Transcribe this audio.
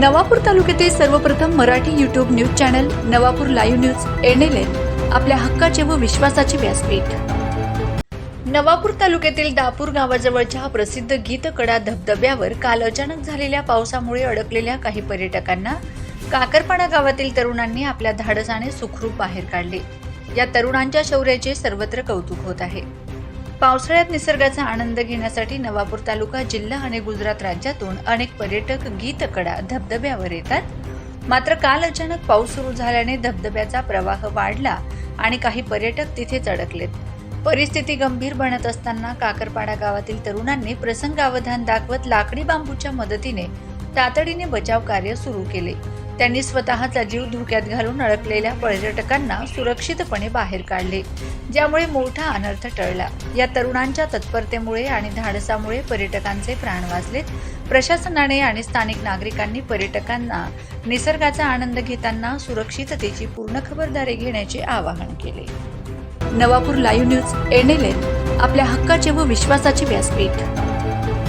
नवापूर तालुक्यातील सर्वप्रथम Marathi YouTube news channel Navapur live news NLN आपल्या हक्काचे व विश्वासाचे व्यासपीठ. नवापूर तालुक्यातील दापूर गावाजवळच्या प्रसिद्ध गीतकडा धबधब्यावर काल अचानक झालेल्या पावसामुळे अडकलेल्या काही पर्यटकांना काकरपाडा गावातील तरुणांनी आपल्या धाडसाने सुखरूप बाहेर काढले. या तरुणांच्या शौर्याचे सर्वत्र कौतुक होत आहे. पावसाळ्यात निसर्गाचा आनंद घेण्यासाठी नवापूर तालुका जिल्हा आणि गुजरात राज्यातून अनेक पर्यटक गीतकडा धबधब्यावर येतात. मात्र काल अचानक पाऊस सुरू झाल्याने धबधब्याचा प्रवाह वाढला आणि काही पर्यटक तिथेच अडकलेत परिस्थिती गंभीर बनत असताना काकरपाडा गावातील तरुणांनी प्रसंगावधान दाखवत लाकडी बांबूच्या मदतीने तातडीने बचाव कार्य सुरू केले. त्यांनी स्वतःचा जीव धोक्यात घालून अडकलेल्या पर्यटकांना सुरक्षितपणे बाहेर काढले ज्यामुळे मोठा अनर्थ टळला. या तरुणांच्या तत्परतेमुळे आणि धाडसामुळे पर्यटकांचे प्राण वाचलेत प्रशासनाने आणि स्थानिक नागरिकांनी पर्यटकांना निसर्गाचा आनंद घेताना सुरक्षिततेची पूर्ण खबरदारी घेण्याचे आवाहन केले. नवापूर लाईव्ह न्यूज एनएलएन आपल्या हक्काचे व विश्वासाचे व्यासपीठ.